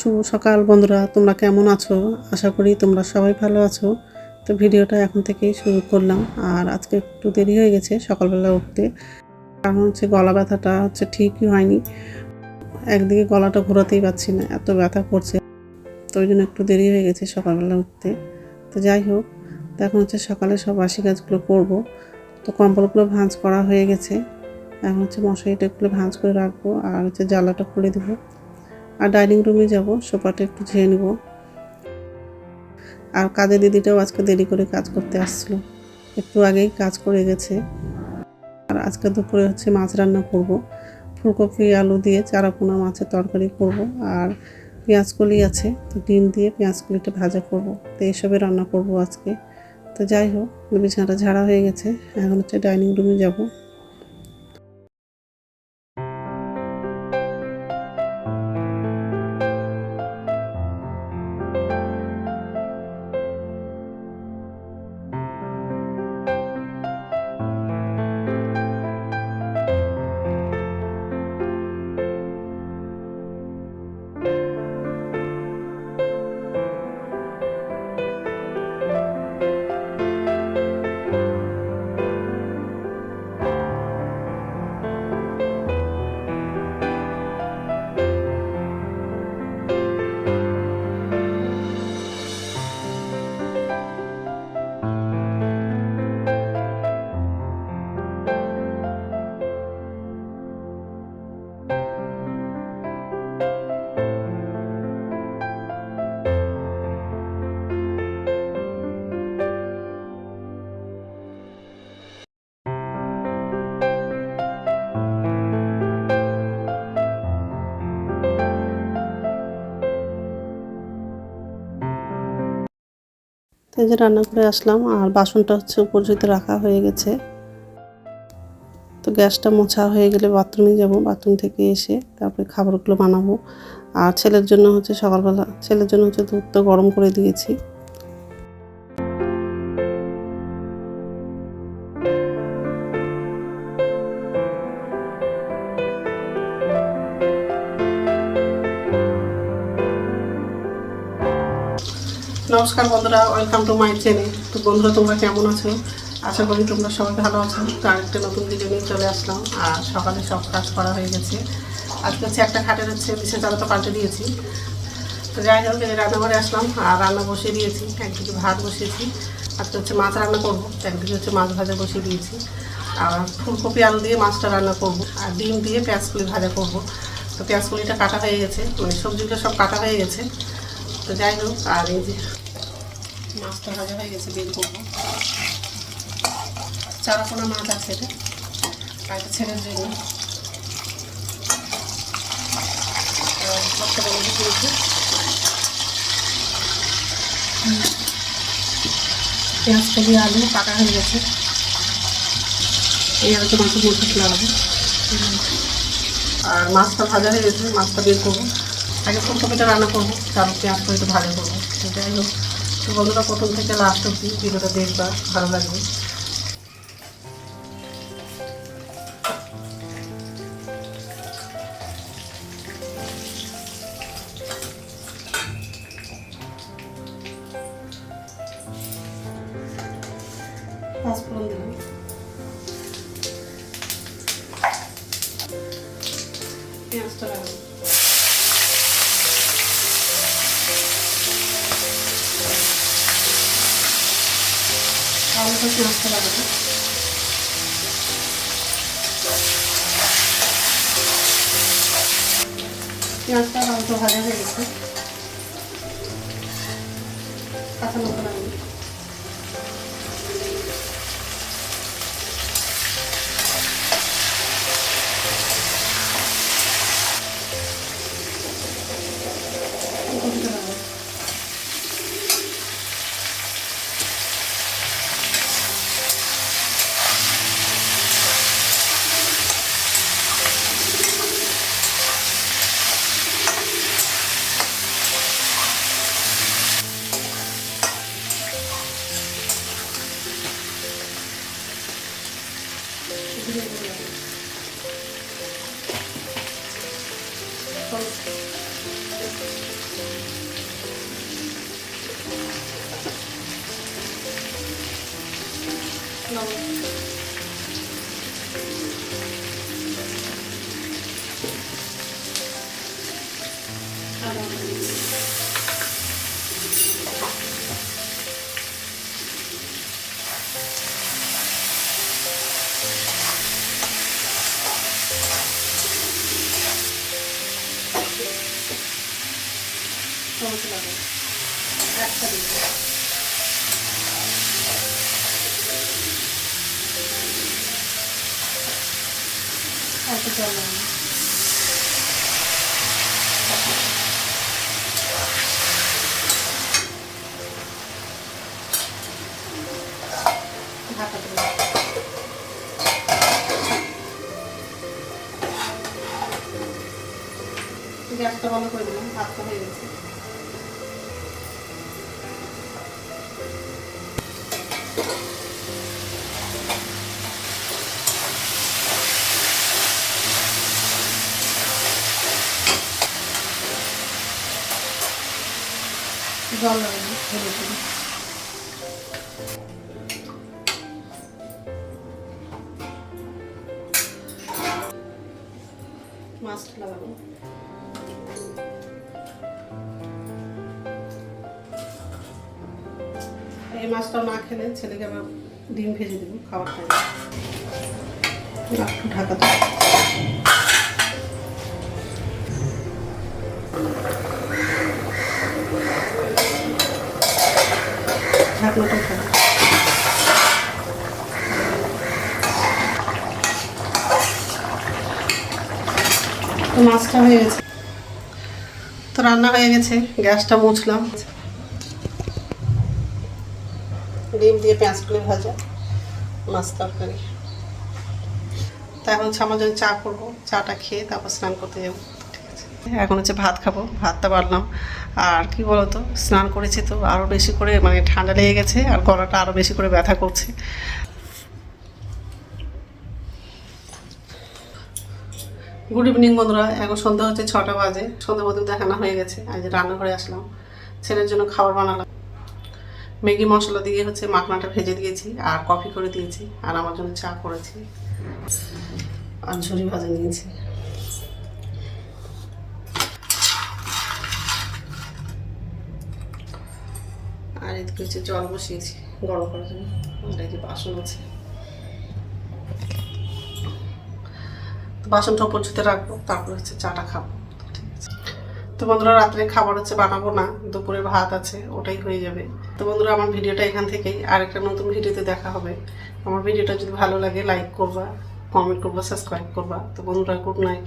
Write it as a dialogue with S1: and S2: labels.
S1: শুভ সকাল বন্ধুরা, তোমরা কেমন আছো? আশা করি তোমরা সবাই ভালো আছো। তো ভিডিওটা এখন থেকেই শুরু করলাম। আর আজকে একটু দেরি হয়ে গেছে সকালবেলা উঠতে। কারণ হচ্ছে গলা ব্যথাটা হচ্ছে ঠিকই হয়নি। একদিকে গলাটা ঘোরাতেই পারছি না, এত ব্যথা করছে। তো ওই জন্য একটু দেরি হয়ে গেছে সকালবেলা উঠতে। তো যাই হোক, তো এখন হচ্ছে সকালে সব বাসি কাজগুলো করব। তো কম্বলগুলো ভাঁজ করা হয়ে গেছে। এখন হচ্ছে মশারিটা একটু ভাঁজ করে রাখব। আর হচ্ছে জ্বালাটা খুলে দেবো। আর ডাইনিং রুমে যাব, সোফাটা একটু ঝেয়ে নেব। আর কাজের দিদিটাও আজকে দেরি করে কাজ করতে আসছিল। একটু আগেই কাজ করে গেছে। আর আজকে দুপুরে হচ্ছে মাছ রান্না করব। ফুলকপি, আলু দিয়ে চারাপোনা মাছের তরকারি করব। আর পেঁয়াজ কলি আছে, তো ডিম দিয়ে পেঁয়াজ কলিটা ভাজা করব। তো এইসবে রান্না করব আজকে। তো যাই হোক, বিছানাটা ঝাড়া হয়ে গেছে। এখন হচ্ছে ডাইনিং রুমে যাব। এই যে রান্না করে আসলাম, আর বাসনটা হচ্ছে উপর্যিত রাখা হয়ে গেছে। তো গ্যাসটা মোছা হয়ে গেলে বাথরুমে যাব, বাথরুম থেকে এসে তারপরে খাবারগুলো বানাবো। আর ছেলের জন্য হচ্ছে সকালবেলা, ছেলের জন্য হচ্ছে দুধ তো গরম করে দিয়েছি। নমস্কার বন্ধুরা ওয়েলকাম টু মাই চ্যানেল তো বন্ধুরা, তোমরা কেমন আছো? আশা করি তোমরা সবাই ভালো আছো। তো আরেকটা নতুন ভিডিও নিয়ে চলে আসলাম। আর সকালে সব কাজ করা হয়ে গেছে। আজকে হচ্ছে একটা খাটের হচ্ছে বিশেষ চালাটা পাল্টে দিয়েছি। তো যাই হোক রান্নাঘরে আসলাম। আর রান্না বসিয়ে দিয়েছি। একদিকে ভাত বসিয়েছি। আজকে হচ্ছে মাছ রান্না করব। একদিকে হচ্ছে মাছ ভাজা বসিয়ে দিয়েছি। আর ফুলকপি, আলু দিয়ে মাছটা রান্না করব। আর ডিম দিয়ে পেঁয়াজ কলি ভাজা করব। তো পেঁয়াজ কলিটা কাটা হয়ে গেছে। মানে সবজিগুলো সব কাটা হয়ে গেছে। তো যাই হোক, আর এই যে মাছটা ভাজা হয়ে গেছে, বের করব। চারাপোনা মাছ আছে এটা ছেলের জন্য পেঁয়াজ কবি আলু কাটা হয়ে গেছে। এই আলুটা মাছের মধ্যে লাগাবো আর মাছটা ভাজা হয়ে গেছে, মাছটা বের করব। আগে ফুলকপিটা রান্না করব, তারপর পেঁয়াজ করে একটু ভাজা করব। তো যাই হোক। তো বন্ধুরা প্রথম থেকে লাস্ট অব্দি ভিডিওটা দেখবা ভালো লাগবে। পাঁচফোড়ন দিলাম আলুটা পেঁয়াজটা লাগবে পেঁয়াজটা আলুটা ভাজা হয়ে গেছে। কাঁচা লঙ্কা não. একটা দিব একটু জল ঢাকা দেবো গ্যাসটা বন্ধ ভাতটা হয়ে গেছে। জল লাগাবো হলুদ দিবো। মাছটা লাগাবো। এই মাছটা না খেলে ছেলেকে আবার ডিম ভেজে দেবো, খাওয়ার টাইমে ঢাকা দেবো মাছটা হয়ে গেছে। তো রান্না হয়ে গেছে, গ্যাসটা মুছলাম। ডিম দিয়ে পেঁয়াজ করে ভাজা, মাছ তরকারি। তা এখন আমার জন্য চা করব, চাটা খেয়ে তারপর স্নান করতে যাব। এখন হচ্ছে ভাত খাব, ভাতটা বাড়লাম। আর কি বলতো, স্নান করেছি তো আরও বেশি করে মানে ঠান্ডা লেগে গেছে আর গলাটা আরও বেশি করে ব্যথা করছে। গুড ইভিনিং বন্ধুরা। এখন সন্ধ্যা হচ্ছে ছটা বাজে। সন্ধ্যা মধ্যে দেখানো হয়ে গেছে। আজ রান্নাঘরে আসলাম। ছেলের জন্য খাবার বানালাম। ম্যাগি মশলা দিয়ে হচ্ছে মাখনাটা ভেজে দিয়েছি আর কফি করে দিয়েছি। আর আমার জন্য চা করেছি। আর ঝুরি ভাজা নিয়েছি। আর এদিকে হচ্ছে জল বসিয়েছি। গরম করার জন্য। আর এই যে বাসন আছে। তো বাসনটা উপর ছুতে রাখব, তারপর হচ্ছে চাটা খাব। তো বন্ধুরা, রাত্রে খাবার হচ্ছে বানাবো না, দুপুরে ভাত আছে, ওটাই হয়ে যাবে। তো বন্ধুরা, আমার ভিডিওটা এখান থেকেই আর একটা নতুন ভিডিওতে দেখা হবে। আমার ভিডিওটা যদি ভালো লাগে লাইক করবা কমেন্ট করবা সাবস্ক্রাইব করবা। তো বন্ধুরা গুড নাইট